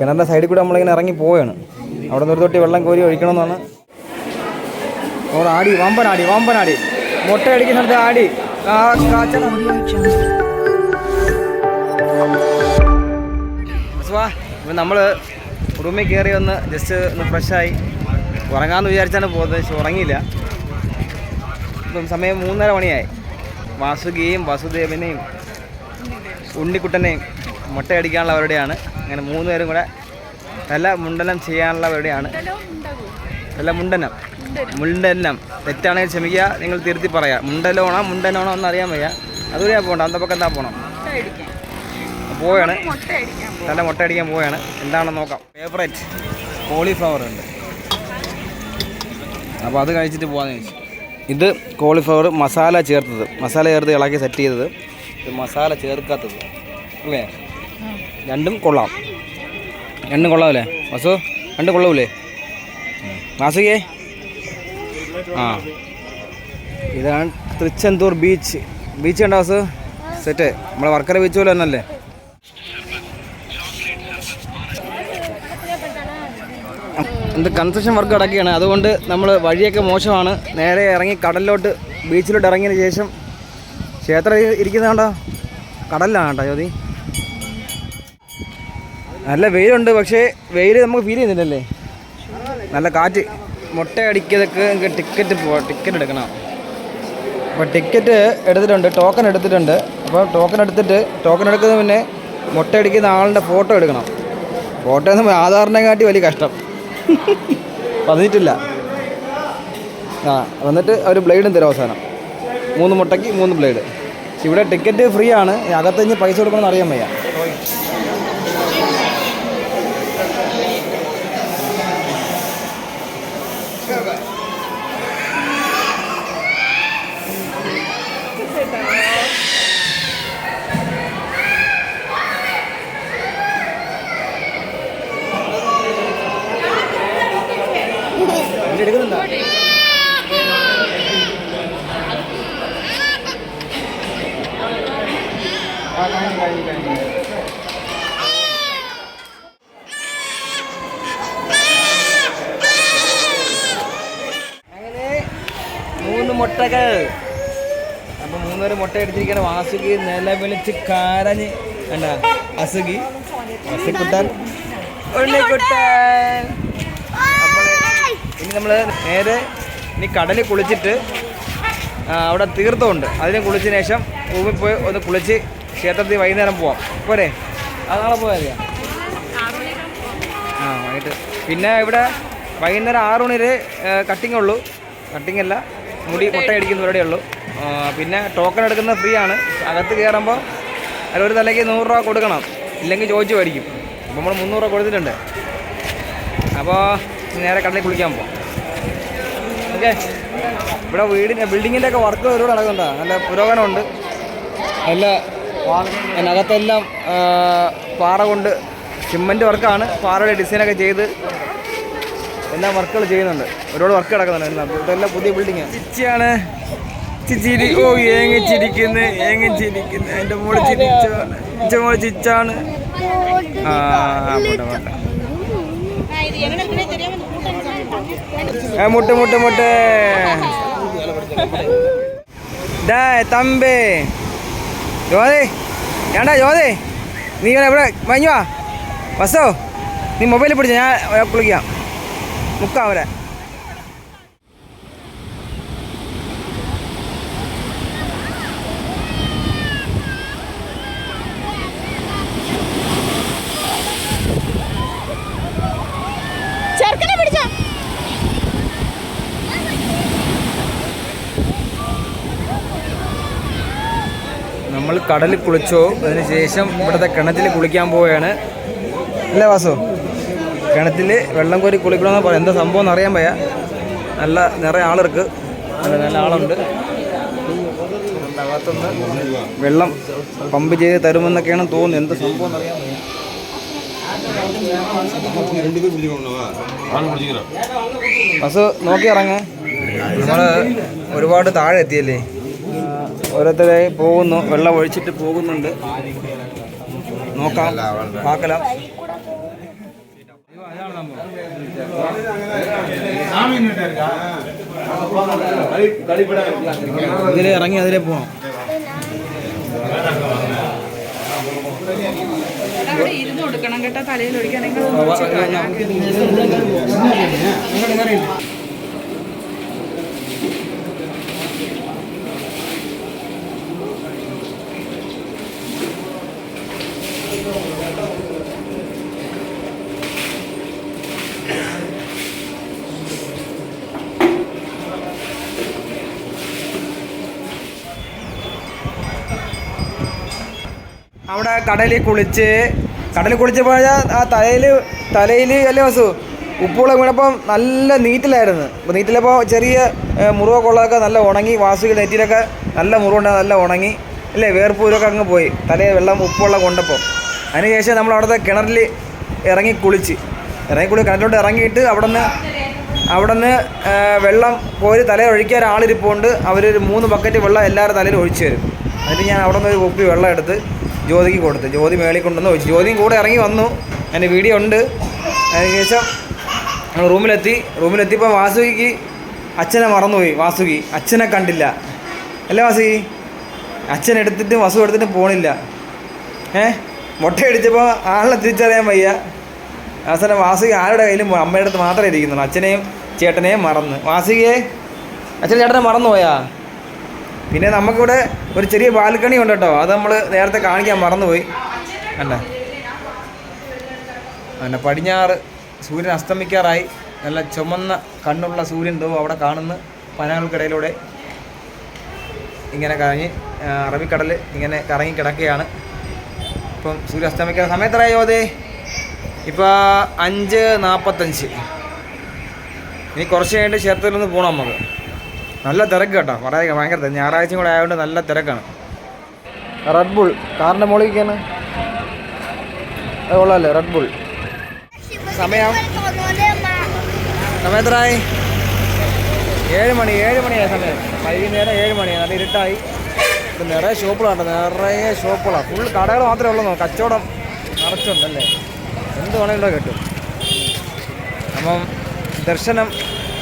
കിണറിന്റെ സൈഡിൽ കൂടെ നമ്മളിങ്ങനെ ഇറങ്ങി പോവുകയാണ്. അവിടെ നിന്ന് ഒരു തൊട്ടി വെള്ളം കോരി ഒഴിക്കണമെന്നാണ്. ഓ ആടി വമ്പനാടി വമ്പനാടി മുട്ട അടിക്കുന്നിടത്ത് ആടി. ഇപ്പം നമ്മൾ റൂമിൽ കയറി ഒന്ന് ജസ്റ്റ് ഒന്ന് ഫ്രഷായി ഉറങ്ങാമെന്ന് വിചാരിച്ചാണ് പോകുന്നത് പക്ഷെ ഉറങ്ങിയില്ല. ഇപ്പം സമയം മൂന്നര മണിയായി. വാസുകിയും വാസുദേവനെയും ഉണ്ണിക്കുട്ടനെയും മുട്ടയടിക്കാനുള്ള അവരുടെയാണ് അങ്ങനെ മൂന്ന് പേരും കൂടെ തല മുണ്ടനം ചെയ്യാനുള്ള അവരുടെയാണ് തല മുണ്ടനം. മുണ്ടനം. തെറ്റാണെങ്കിൽ ക്ഷമിക്കുക. നിങ്ങൾ തിരുത്തി പറയാം. മുണ്ടലോണോ മുണ്ടനോണോ എന്ന് അറിയാൻ വയ്യ. അതുവരെയാ പോകണ്ട. അന്തപ്പൊക്കെ എന്താ പോകണം പോവാണ്. തല മുട്ട അടിക്കാൻ പോവുകയാണ് എന്താണെന്ന് നോക്കാം. ഫേവറേറ്റ് കോളിഫ്ലവർ ഉണ്ട്. അപ്പോൾ അത് കഴിച്ചിട്ട് പോകാമെന്ന് ചോദിച്ചു. ഇത് കോളിഫ്ലവർ മസാല ചേർത്തത്. മസാല ചേർത്ത് ഇളക്കി സെറ്റ് ചെയ്തത്. ഇത് മസാല ചേർക്കാത്തത്. അല്ലേ? രണ്ടും കൊള്ളാം. രണ്ടും കൊള്ളാമല്ലേ വസു രണ്ടും കൊള്ളാവൂലേ? വാസുകേ? ആ. ഇതാണ് തൃച്ചെന്തൂർ ബീച്ച്. ബീച്ച് കണ്ടോ വാസു? സെറ്റ്. നമ്മളെ വർക്കറ ബീച്ച് പോലെ തന്നല്ലേ എന്ത് കൺസ്ട്രക്ഷൻ വർക്ക് കിടക്കുകയാണ് അതുകൊണ്ട് നമ്മൾ വഴിയൊക്കെ മോശമാണ്. നേരെ ഇറങ്ങി കടലിലോട്ട് ബീച്ചിലോട്ട് ഇറങ്ങിയതിന് ശേഷം ക്ഷേത്രം ഇരിക്കുന്നതാണ്ടോ കടലിലാണ് കേട്ടോ ജ്യോതി? നല്ല വെയിലുണ്ട് പക്ഷേ വെയിൽ നമുക്ക് ഫീൽ ചെയ്യുന്നില്ലല്ലേ? നല്ല കാറ്റ്. മുട്ട അടിക്കതൊക്കെ നമുക്ക് ടിക്കറ്റ് ടിക്കറ്റ് എടുക്കണം. അപ്പോൾ ടിക്കറ്റ് എടുത്തിട്ടുണ്ട് ടോക്കൺ എടുത്തിട്ടുണ്ട്. അപ്പോൾ ടോക്കൺ എടുത്തിട്ട് ടോക്കൺ എടുക്കുന്ന പിന്നെ മുട്ട അടിക്കുന്ന ആളുടെ ഫോട്ടോ എടുക്കണം. ഫോട്ടോ എന്ന് ആധാറിനെ കാട്ടി വലിയ കഷ്ടം. പറഞ്ഞിട്ടില്ല ആ വന്നിട്ട് അവർ ബ്ലേഡും തരും അവസാനം. മൂന്ന് മുട്ടയ്ക്ക് മൂന്ന് ബ്ലേഡ് ഇവിടെ ടിക്കറ്റ് ഫ്രീ ആണ്. അകത്ത് പൈസ കൊടുക്കണമെന്ന് അറിയാൻ വയ്യ വണ്ടി എടുക്കുന്നുണ്ടോ ആ, കഴിഞ്ഞു, കഴിഞ്ഞു, കഴിഞ്ഞു. അങ്ങനെ മൂന്ന് മുട്ടകൾ. അപ്പൊ മൂന്നുപേര് മുട്ട എടുത്തിരിക്കണം വാസുകി നിലവിളിച്ച് കരഞ്ഞ് കണ്ട അസുഖി അസുക്കുട്ടൻ ഉണ്ണിക്കുട്ടൻ. നമ്മൾ ഇനി നമ്മൾ നേരെ ഇനി കടലിൽ കുളിച്ചിട്ട് അവിടെ തീർത്ഥമുണ്ട്. അതിന് കുളിച്ചതിന് ശേഷം ഭൂമി പോയി ഒന്ന് കുളിച്ച് ക്ഷേത്രത്തിൽ വൈകുന്നേരം പോവാം. പോരെ? അത് നാളെ പോയാൽ ആ വൈകിട്ട്. പിന്നെ ഇവിടെ വൈകുന്നേരം ആറ് മണി വരെ കട്ടിങ് ഉള്ളൂ. കട്ടിങ് അല്ല. മുടി മുട്ട അടിക്കുന്ന പരിപാടിയേ ഉള്ളൂ പിന്നെ ടോക്കൺ എടുക്കുന്നത് ഫ്രീ ആണ്. അകത്ത് കയറുമ്പോൾ അതിൽ ഒരു തലയ്ക്ക് നൂറ് രൂപ കൊടുക്കണം. ഇല്ലെങ്കിൽ ചോദിച്ചു മേടിക്കും. അപ്പോൾ നമ്മൾ മുന്നൂറ് രൂപ കൊടുത്തിട്ടുണ്ട്. അപ്പോൾ നേരെ കടലിൽ കുളിക്കാൻ പോകാം ഓക്കെ ഇവിടെ വീടിന്റെ ബിൽഡിങ്ങിന്റെ ഒക്കെ വർക്ക് ഒരുപാട് നടക്കുന്നുണ്ടോ. നല്ല പുരോഗമനമുണ്ട്. നല്ല അതിനകത്തെല്ലാം പാറ കൊണ്ട് സിമ്മന്റ് വർക്കാണ് പാറയുടെ ഡിസൈനൊക്കെ ചെയ്ത് എല്ലാം വർക്കുകൾ ചെയ്യുന്നുണ്ട്. ഒരുപാട് വർക്ക് കിടക്കുന്നുണ്ട്. എല്ലാം. പുതിയ ബിൽഡിങ് ചിച്ചിയാണ് ചിച്ചിരി ഓ ഏങ്ങിച്ചിരിക്കുന്നു ഏങ്ങിച്ചിരിക്കുന്നു എന്റെ മോൾ ചിരിച്ചാണ്. എന്റെ മോൾ ചിച്ചാണ് ആ മുട്ട് മുട്ട് മുട്ട്. തമ്പേ. ജ്യോതി ഏണ്ടാ ജ്യോതി നീ ഇവിടെ മഞ്ഞു വാ ബസ്സോ നീ മൊബൈലിൽ പിടിച്ച. ഞാൻ അവരെ കുളിക്കാം മുക്കാം പിടിച്ചോ. നമ്മൾ കടലിൽ കുളിച്ചോ. അതിനുശേഷം ഇവിടുത്തെ കിണറ്റിൽ കുളിക്കാൻ പോവുകയാണ്. അല്ലേ വാസു? കിണറ്റിൽ വെള്ളം കോരി കുളിക്കണമെന്ന് പറയാം എന്താ സംഭവം എന്ന് അറിയാൻ വയ്യ. നല്ല നിറയെ ആളിറക്ക് നല്ല ആളുണ്ട്. അകത്തുനിന്ന് വെള്ളം പമ്പ് ചെയ്ത് തരുമെന്നൊക്കെയാണ് തോന്നുന്നത് എന്ത് സംഭവം വയ്യ. ബസ് നോക്കി ഇറങ്ങ. നമ്മൾ ഒരുപാട് താഴെ എത്തിയല്ലേ? ഓരോരുത്തരായി പോകുന്നു. വെള്ളം ഒഴിച്ചിട്ട് പോകുന്നുണ്ട്. നോക്കാം. പാക്കലാം. ഇതാണ് സംഭവം ഇതിലെ ഇറങ്ങി അതിലെ പോകണം അവിടെ ഇരുന്ന് കൊടുക്കണം കേട്ടോ തലയിൽ ഒഴിക്കണമെങ്കിൽ അവിടെ കടലിൽ കുളിച്ച് കടലിൽ കുളിച്ചപ്പോൾ ആ തലയിൽ തലയിൽ അല്ലേ വസു? ഉപ്പുള്ള വീണപ്പം നല്ല നീറ്റിലായിരുന്നു. അപ്പോൾ നീറ്റിലപ്പോൾ ചെറിയ മുറിവൊക്കെ ഉള്ളതൊക്കെ നല്ല ഉണങ്ങി വാസുകൾ നെറ്റിലൊക്കെ നല്ല മുറിവുണ്ട് നല്ല ഉണങ്ങി അല്ലേ? വേർപ്പൂരൊക്കെ അങ്ങ് പോയി. തലയിൽ വെള്ളം ഉപ്പുള്ള കൊണ്ടപ്പോൾ അതിനുശേഷം നമ്മൾ അവിടുത്തെ കിണറിൽ ഇറങ്ങി കുളിച്ച്. ഇറങ്ങി കുളി കിണറ്റിലോട്ട് ഇറങ്ങിയിട്ട് അവിടെ നിന്ന് അവിടെ നിന്ന് വെള്ളം കോരി തലയിൽ ഒഴിക്കാൻ ഒരാളിരിപ്പുണ്ട്. അവരൊരു മൂന്ന് ബക്കറ്റ് വെള്ളം എല്ലാവരും തലയിൽ ഒഴിച്ചു തരും. എന്നിട്ട് ഞാൻ അവിടെ നിന്ന് ഒരു കുപ്പി വെള്ളം എടുത്ത് ജ്യോതിക്ക് കൊടുത്ത്. ജ്യോതി മേളിൽ കൊണ്ടുവന്ന്. ജ്യോതിയും കൂടെ ഇറങ്ങി വന്നു. എന്റെ വീഡിയോ ഉണ്ട്. അതിനുശേഷം ഞങ്ങൾ റൂമിലെത്തി. റൂമിലെത്തിയപ്പോൾ വാസുകിക്ക് അച്ഛനെ മറന്നുപോയി. വാസുകി അച്ഛനെ കണ്ടില്ല. അല്ലേ വാസുകി? അച്ഛൻ എടുത്തിട്ട് വസു എടുത്തിട്ട് പോണില്ല. ഏ? മുട്ടയടിച്ചപ്പോൾ ആളെ തിരിച്ചറിയാൻ വയ്യ. അവസാനം വാസുകി ആരുടെ കയ്യിലും അമ്മയുടെ അടുത്ത് മാത്രമേ ഇരിക്കുന്നുള്ളൂ. അച്ഛനെയും ചേട്ടനെയും മറന്ന്. വാസുകിയെ? അച്ഛൻ ചേട്ടനെ മറന്നുപോയാ? പിന്നെ നമുക്കിവിടെ ഒരു ചെറിയ ബാൽക്കണി ഉണ്ട് കേട്ടോ. അത് നമ്മൾ നേരത്തെ കാണിക്കാൻ മറന്നുപോയി. അല്ല? അല്ല പടിഞ്ഞാറ് സൂര്യൻ അസ്തമിക്കാറായി. നല്ല ചുമന്ന കണ്ണുള്ള സൂര്യൻ ദോ അവിടെ കാണുന്നു പനകൾക്കിടയിലൂടെ. ഇങ്ങനെ കറങ്ങി അറബിക്കടൽ ഇങ്ങനെ കറങ്ങി കിടക്കുകയാണ്. ഇപ്പം സൂര്യ അസ്തമിക്കുന്ന സമയത്തറായോ അതെ ഇപ്പോൾ അഞ്ച് നാൽപ്പത്തഞ്ച് ഇനി കുറച്ച് കഴിഞ്ഞിട്ട് ക്ഷേത്രത്തിൽ നിന്ന് പോകണം നമുക്ക്. നല്ല തിരക്ക് കേട്ടോ. പറയാ ഭയങ്കര ഞായറാഴ്ച കൂടെ ആയതുകൊണ്ട് നല്ല തിരക്കാണ്. റെഡ് ബുൾ കാറിന്റെ മുകളിലേക്കാണ് അത് കൊള്ളാമല്ലേ റെഡ് ബുൾ സമയം? സമയത്തറായി ഏഴ് മണി ഏഴ് മണിയായ സമയം. വൈകുന്നേരം ഏഴ് മണിയാണ് നല്ല ഇരുട്ടായി. ഇപ്പം നിറയെ ഷോപ്പുകളാണ് നിറയെ ഷോപ്പുകളാണ് ഫുൾ കടകൾ മാത്രമേ ഉള്ളൂ കച്ചവടം നിറച്ചുണ്ടല്ലേ എന്ത് വേണമെങ്കിലും കിട്ടും? അപ്പം ദർശനം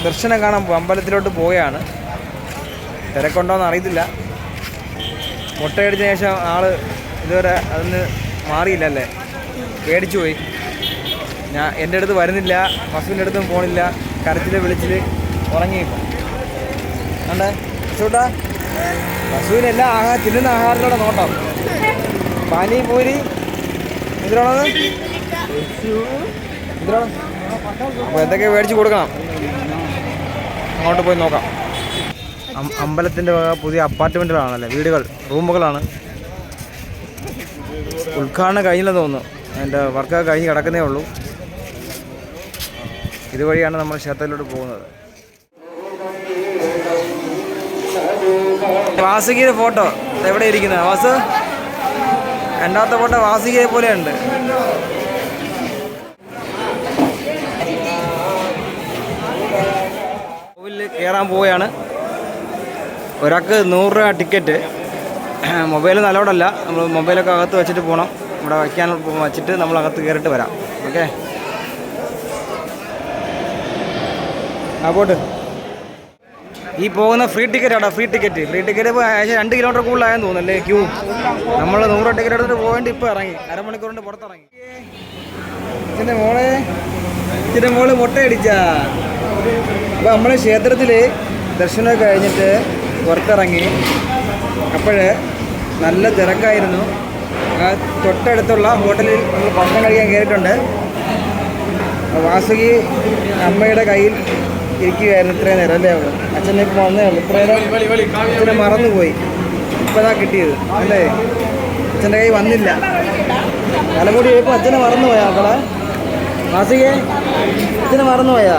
ദർശനം കാണാൻ അമ്പലത്തിലോട്ട് പോവുകയാണ്. തിരക്കുണ്ടോയെന്ന് അറിയത്തില്ല. മുട്ടയടിച്ച ശേഷം ആൾ ഇതുവരെ അതിന് മാറിയില്ലല്ലേ? പേടിച്ചു പോയി. ഞാൻ എന്റെ അടുത്ത് വരുന്നില്ല വസുവിന്റെ അടുത്തും പോണില്ല കരച്ചിൽ വിളിച്ചിൽ ഉറങ്ങി. കണ്ടേ? ചൂട്ടാ വസുവിനെല്ലാം ആഹാരം തിന്നുന്ന ആഹാരത്തിലൂടെ നോട്ടം. പാനിപൂരി ഇതിലാണത് ഇതിലാണ് അപ്പോൾ എന്തൊക്കെ മേടിച്ച് കൊടുക്കണം? അങ്ങോട്ട് പോയി നോക്കാം. അമ്പലത്തിന്റെ വക പുതിയ അപ്പാർട്ട്മെന്റുകളാണല്ലേ? വീടുകൾ റൂമുകളാണ്. ഉദ്ഘാടനം കഴിഞ്ഞില്ലെന്ന് തോന്നുന്നു. എന്റെ വർക്കൊക്കെ കഴിഞ്ഞ് കിടക്കുന്നേ ഉള്ളൂ. ഇതുവഴിയാണ് നമ്മൾ ക്ഷേത്രത്തിലോട്ട് പോകുന്നത്. വാസുകിയുടെ ഫോട്ടോ എവിടെ ഇരിക്കുന്നത്? വാസു? രണ്ടാമത്തെ ഫോട്ടോ വാസുകിയെ പോലെയുണ്ട്. കോവിലിൽ കയറാൻ പോവുകയാണ്. ഒരാൾക്ക് നൂറ് രൂപ ടിക്കറ്റ്. മൊബൈൽ നല്ലോടല്ല. നമ്മൾ മൊബൈലൊക്കെ അകത്ത് വെച്ചിട്ട് പോകണം ഇവിടെ വയ്ക്കാൻ വെച്ചിട്ട് നമ്മൾ അകത്ത് കയറിയിട്ട് വരാം. ഓക്കെ? ആ പോട്ട്. ഈ പോകുന്ന ഫ്രീ ടിക്കറ്റ് ആടാ ഫ്രീ ടിക്കറ്റ്. ഫ്രീ ടിക്കറ്റ് ഇപ്പോൾ ഏകദേശം രണ്ട് കിലോമീറ്റർ കൂടുതലായെന്ന് തോന്നുന്നല്ലേ ക്യൂ? നമ്മൾ നൂറ് ടിക്കറ്റ് എടുത്തിട്ട് പോകേണ്ടി ഇപ്പോൾ ഇറങ്ങി. അരമണിക്കൂർ കൊണ്ട് പുറത്തിറങ്ങി. ഇതിന്റെ മോളെ ഇതിന്റെ മോൾ മുട്ടയടിച്ചാ. അപ്പോൾ നമ്മൾ ക്ഷേത്രത്തിൽ ദർശനമൊക്കെ കഴിഞ്ഞിട്ട് പുറത്തിറങ്ങി. അപ്പോൾ നല്ല തിരക്കായിരുന്നു. തൊട്ടടുത്തുള്ള ഹോട്ടലിൽ നമ്മൾ ഭക്ഷണം കഴിക്കാൻ കയറിയിട്ടുണ്ട്. വാസുകി അമ്മയുടെ കയ്യിൽ ഇരിക്കുകയായിരുന്നു ഇത്രയും നേരം അല്ലേ? അവൾ അച്ഛനെ ഇപ്പോൾ വന്നേ ഉള്ളൂ. ഇത്രയും നേരം അച്ഛനെ മറന്നുപോയി. ഇപ്പോഴാ കിട്ടിയത് അല്ലേ? അച്ഛന്റെ കൈ വന്നില്ല. തലമുടി പോയപ്പോൾ അച്ഛനെ മറന്നുപോയാ മക്കളെ? വാസുകിയെ അച്ഛനെ മറന്നുപോയാ?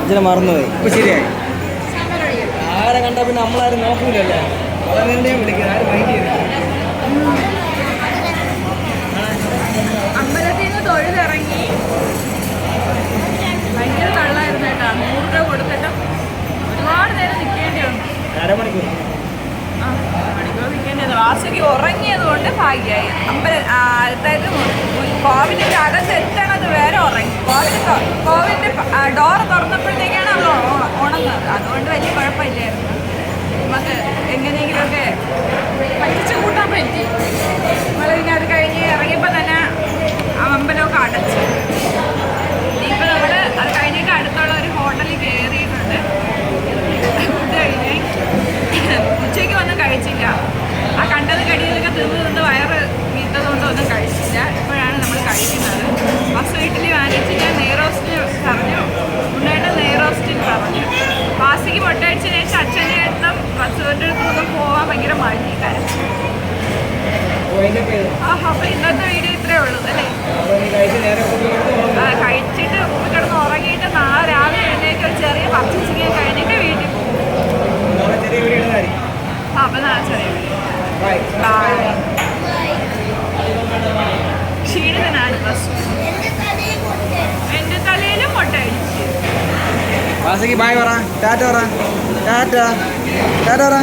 അച്ഛനെ മറന്നുപോയി. ഇപ്പോൾ ശരിയായി. ആരെ കണ്ടാൽ പിന്നെ നമ്മളാരും നോക്കൂലല്ലേ. വളരെ വിളിക്കുന്നത് ആരും മൈൻഡ് ചെയ്യുന്നില്ല അമ്പലത്തിൽ നിന്ന് തൊഴിലിറങ്ങി ഒരുപാട് നേരം ആ വരെ ഉറങ്ങി. കോവിഡ് ഡോർ തുറന്നപ്പോഴത്തേക്കാണ് അവൾ പോണെന്നത് അതുകൊണ്ട് വലിയ കുഴപ്പമില്ലായിരുന്നു. നമുക്ക് എങ്ങനെയെങ്കിലുമൊക്കെ പറ്റിച്ചു കൂട്ടാൻ പറ്റി. നമ്മളിങ്ങനെ ക്ഷീണിതനാണ് എന്റെ തലയിലും മുട്ടയടിച്ച് വാസയ്ക്ക് ബായ് പറ. ടാറ്റ പറ. ടാറ്റ. ടാറ്റ പറ.